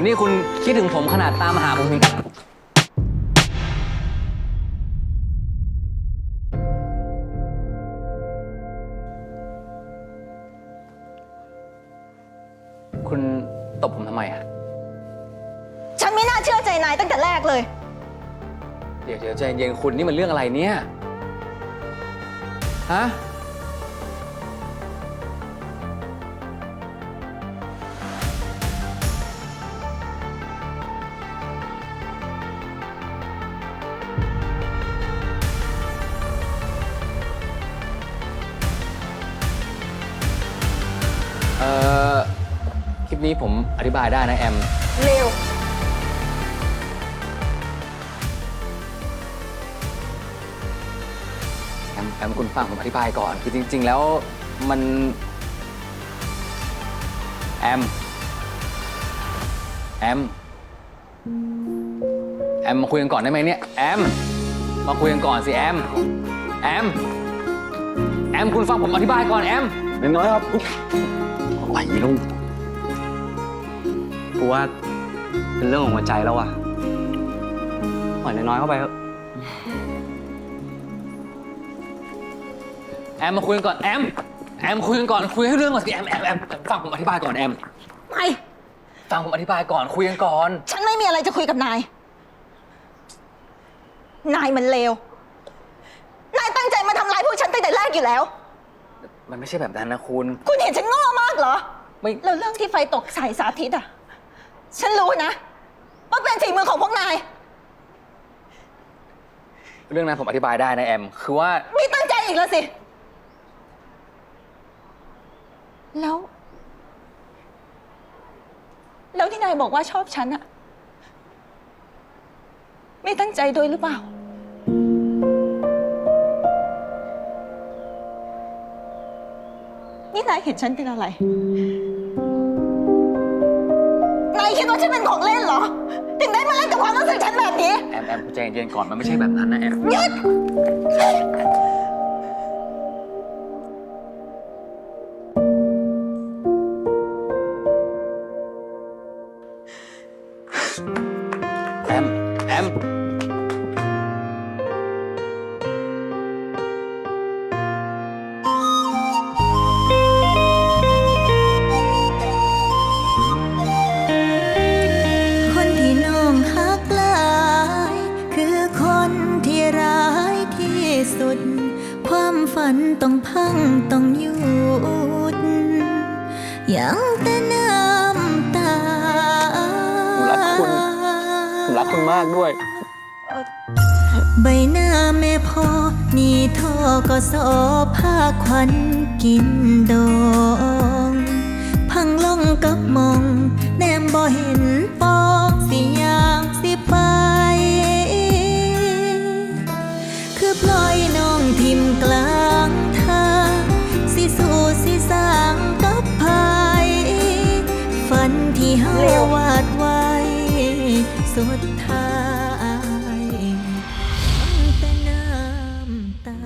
นี่คุณคิดถึงผมขนาดตามหาผมถึงกับคุณตบผมทำไมอะฉันไม่น่าเชื่อใจนายตั้งแต่แรกเลย เดี๋ยวเดี๋ยวใจเย็นคุณนี่มันเรื่องอะไรเนี่ย ฮะ เอ่อ คลิปนี้ผมอธิบายได้นะแอม เร็ว แอมแอมคุณฟังผมอธิบายก่อน คือจริง ๆ แล้วมัน แอม แอม แอมมาคุยกันก่อนได้ไหมเนี่ย แอม มาคุยกันก่อนสิแอม แอม แอมคุณฟังผมอธิบายก่อนแอม น้อยครับ อะไรลูกกูว่าเป็นเรื่องของหัวใจแล้วว่ะปล่อยน้อยๆเข้าไปเถอะแอมมาคุยกันก่อนแอมแอมคุยกันก่อนคุยให้เรื่องก่อนสิแอมแอมแอมแอมฟังผมอธิบายก่อนแอมไม่ ฟังผมอธิบายก่อนคุยกันก่อน ฉันไม่มีอะไรจะคุยกับนาย นายมันเลว นายตั้งใจมาทำร้ายพวกฉันตั้งแต่แรกอยู่แล้ว มันไม่ใช่แบบนั้นนะคุณ คุณเห็นฉันโง่มาก เหรอไม่ แล้วเรื่องที่ไฟตกใส่สาธิตอะ ฉันรู้นะว่าเป็นฝีมือของพวกนาย เรื่องนั้นผมอธิบายได้นะแอม คือว่าไม่ตั้งใจอีกแล้วสิ แล้ว แล้วที่นายบอกว่าชอบฉันอะไม่ตั้งใจด้วยหรือเปล่า นี่นายเห็นฉันเป็นอะไร นายคิดว่าฉันเป็นของเล่นเหรอ ถึงได้มาเล่นกับความรู้สึกฉันแบบนี้ แอมแอมใจเย็นๆก่อนมันไม่ใช่แบบนั้นนะแอมหยุดแอมแอม ฝันต้องพังต้องหยุดยังแต่น้ำตาผมรักคุณผมรักคุณมากด้วย ใบหน้าแม่พ่อนี่ท่อก็สอภาคควันกินดอ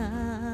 time.